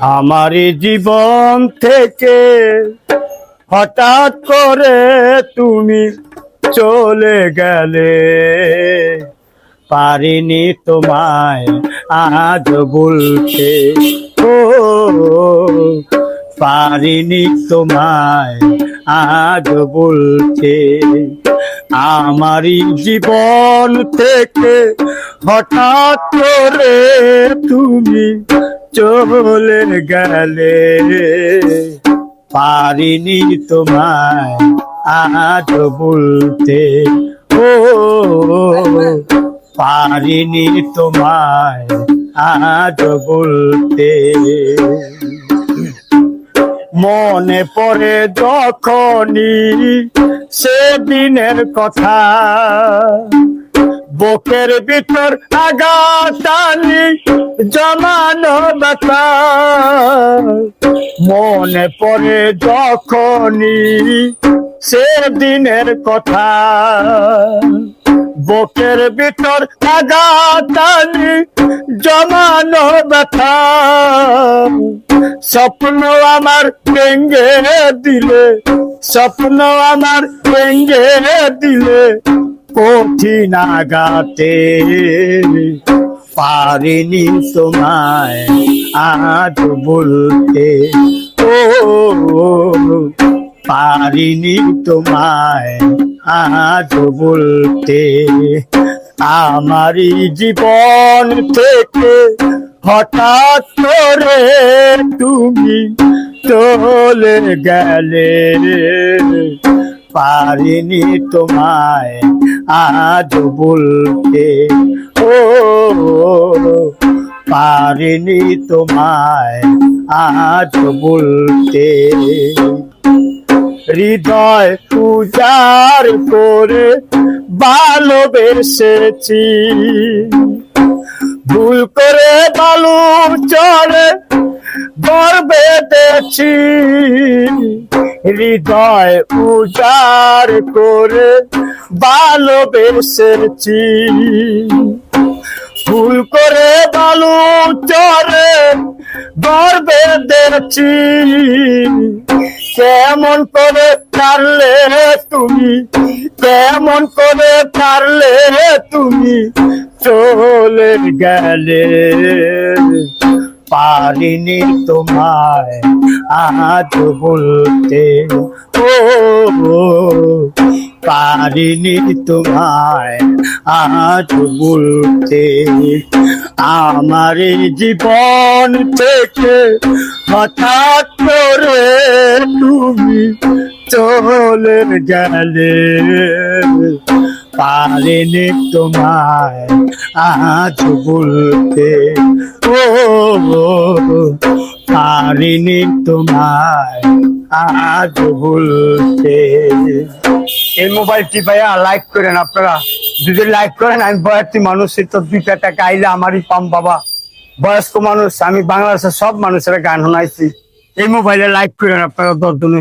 আমার জীবন থেকে হঠাৎ করে তুমি চলে গেলে। পারিনি তোমায় আজ বলতে। ও, পারিনি তোমায় আজ বলতে। আমারই জীবন থেকে হঠাৎ করে তুমি চলে গেলে। পারিনি তোমায় আজ বলতে। ও, পারিনি তোমায় আজ বলতে। মনে পড়ে যখনই সেদিনের কথা বুকের ভিতর আগাতানি জমানো ব্যথা মনে পড়ে যখনই সেদিনের কথা। বুকের ভিতর আগাতানি জমানো ব্যথা স্বপ্ন আমার ভেঙ্গে দিলে, স্বপ্ন আমার ভেঙ্গে দিলে। কঠিন আগাতে পারিনি তোমায় আজ বলতে। ও, পারিনি তোমায় আজ বলতে। আমারই জীবন থেকে হঠাৎ করে তুমি চলে গেলে। পারিনি তোমায় আজ বলতে, ও, পারিনি তোমায় আজ বলতে। হৃদয় পূজার করে ভালোবেসেছি ভুল করে বালু চলে গর্বে দেখছি হৃদয় উজার করে ভালোবেসেছি ভুল করে বালু চরে গর্বে দেখছি কেমন করে পারলে তুমি, কেমন করে পারলে তুমি, চলে গেলে। পারিনি তোমায়, আজ বলতে ও পারিনি তোমায়, আজ বলতে আমার জীবন থেকে হঠাৎ করে তুমি চলে গেলে। পারিনি তোমায় আজ বলতে। ও পারিনি তোমায় আজ বলতে। এই মোবাইলটি ভাইয়া লাইক করেন আপনারা। যদি লাইক করেন, আমি বয়াতি মানুষ তো দুইটা টাকা আইলে আমারই পাম বাবা। বয়স্ক মানুষ, আমি বাংলাদেশের সব মানুষের গান শোনাইছি। এই মোবাইলে লাইক করেন আপনারা দশজনে।